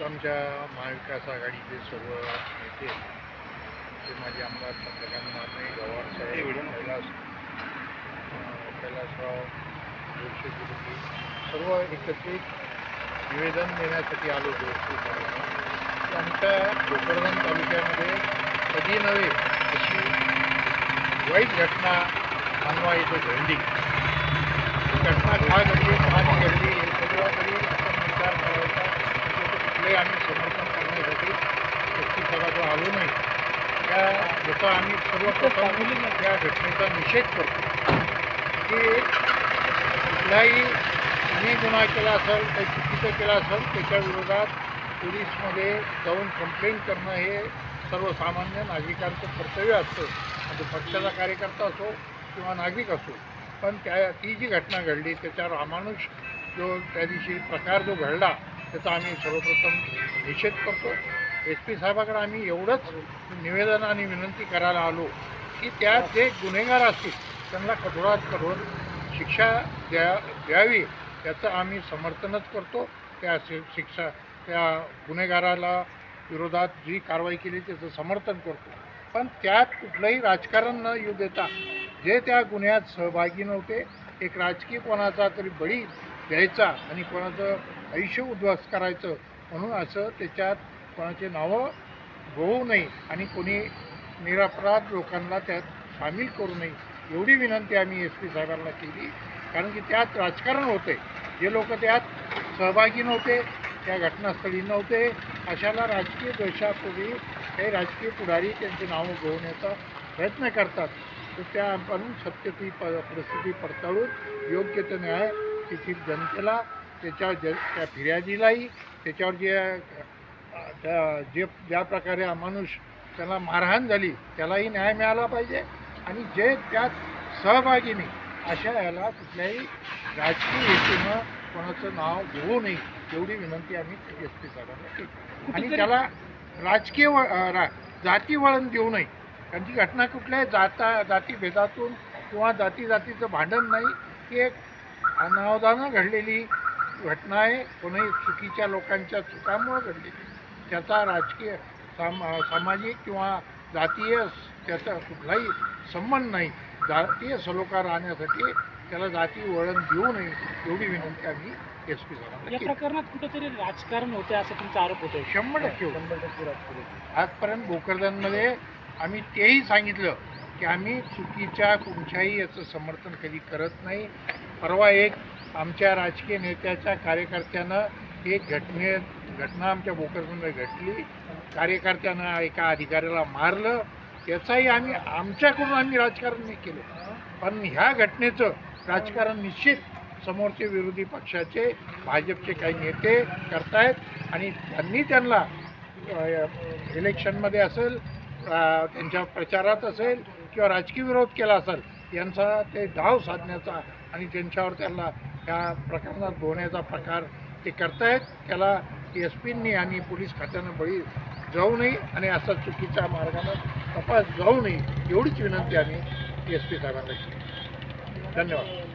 आमच्या महाविकास आघाडीचे सर्व नेते ते माझे आमदार चंद्रकांत माने गवार साहेब कैलास कैलासराव जोशी गुरुजी सर्व एकत्रित निवेदन देण्यासाठी आलो की आमच्या भोकरदन तालुक्यामध्ये कधी नव्हे अशी वाईट घटना मानवा घडली. ही घटना का घडली का नाही घडली हे सगळं तरी आपण विचार करायचा त्याचं कुठलंही आम्ही समर्थन करण्यासाठी व्यक्ती सभाकडे आलो नाही जसं आम्ही सर्वप्रथम या घटनेचा निषेध करतो की कुठलाही कुणी गुन्हा केला असेल काही चुकीचं केलं असेल त्याच्या विरोधात पोलीसमध्ये जाऊन कंप्लेंट करणं हे सर्वसामान्य नागरिकांचं कर्तव्य असतं. म्हणजे पक्षाचा कार्यकर्ता असो किंवा नागरिक असो. पण त्या ती जी घटना घडली त्याच्यावर अमानुष जो त्या दिवशी प्रकार जो घडला त्याचा आम्ही सर्वप्रथम निषेध करतो. एस पी साहेबाकडे आम्ही एवढंच निवेदन आणि विनंती करायला आलो की त्या जे गुन्हेगार असतील त्यांना कठोरात कठोर शिक्षा द्या द्यावी. त्याचं आम्ही समर्थनच करतो. त्या शि- शिक्षा त्या गुन्हेगाराला विरोधात जी कारवाई केली त्याचं समर्थन करतो. पण त्यात कुठलंही राजकारण न येऊ देता जे त्या गुन्ह्यात सहभागी नव्हते एक राजकीय कोणाचा तरी बळी द्यायचा आणि कोणाचं आयुष्य उद्ध्वस्त करायचं म्हणून असं त्याच्यात कोणाचे नावं होऊ नये आणि कोणी निरपराध लोकांना त्यात सामील करू नये एवढी विनंती आम्ही एस पी साहेबांना केली. कारण की त्यात राजकारण होते. जे लोक त्यात सहभागी नव्हते त्या घटनास्थळी नव्हते. अशाला राजकीय द्वेषापूर्वी काही राजकीय पुढारी त्यांची नावं गोवण्याचा प्रयत्न करतात. तर त्यापासून सत्य ती प परिस्थिती पडताळून योग्य ते न्याय तिथील जनतेला त्याच्या ज त्या फिर्यादीलाही त्याच्यावर जे त्या जे ज्या प्रकारे अमानुष त्याला मारहाण झाली त्यालाही न्याय मिळाला पाहिजे. आणि जे त्यात सहभागी नाही अशा याला कुठल्याही राजकीय हेतूनं कोणाचं नाव घेऊ नये एवढी विनंती आम्ही एस पी साहेबांना केली. आणि त्याला राजकीय व रा जाती वळण देऊ नये. कारण ती घटना कुठल्याही जाता जातीभेदातून किंवा जाती जातीचं भांडण नाही ही एक अनावधानं घडलेली घटना आहे. कोणी चुकीच्या लोकांच्या चुकामुळं घडलेली. त्याचा राजकीय साम सामाजिक किंवा जातीय त्याचा कुठलाही संबंध नाही जातीय सलोखा राहण्यासाठी त्याला जाती वळण देऊ नये एवढी विनंती आम्ही एस पी साहेबांना या केली प्रकरणात कुठेतरी राजकारण होते असं तुमचा आरोप होतोय शंभर टक्के होतं. शंभर टक्के राजकारण होतं. आजपर्यंत भोकरदनमध्ये आम्ही तेही सांगितलं की आम्ही चुकीच्या कोणत्याही याचं समर्थन कधी करत नाही परवा एक आमच्या राजकीय नेत्याच्या कार्यकर्त्यानं एक घटने घटना आमच्या भोकरमध्ये घडली. कार्यकर्त्यानं एका अधिकाऱ्याला मारलं. त्याचाही आम्ही आमच्याकडून आम्ही राजकारण नाही केलं. पण ह्या घटनेचं राजकारण निश्चित समोरचे विरोधी पक्षाचे भाजपचे काही नेते करतायत आणि त्यांनी त्यांना इलेक्शनमध्ये असेल त्यांच्या प्रचारात असेल किंवा राजकीय विरोध केला असेल यांचा ते डाव साधण्याचा आणि त्यांच्यावर त्यांना ह्या प्रकरणात धोण्याचा प्रकार ते करतायत. त्याला एस पींनी आणि पोलीस खात्यानं बळी जाऊ नये आणि असा चुकीच्या मार्गानं तपास जाऊ नये एवढीच विनंती आम्ही एस पी साहेबांना केली. धन्यवाद.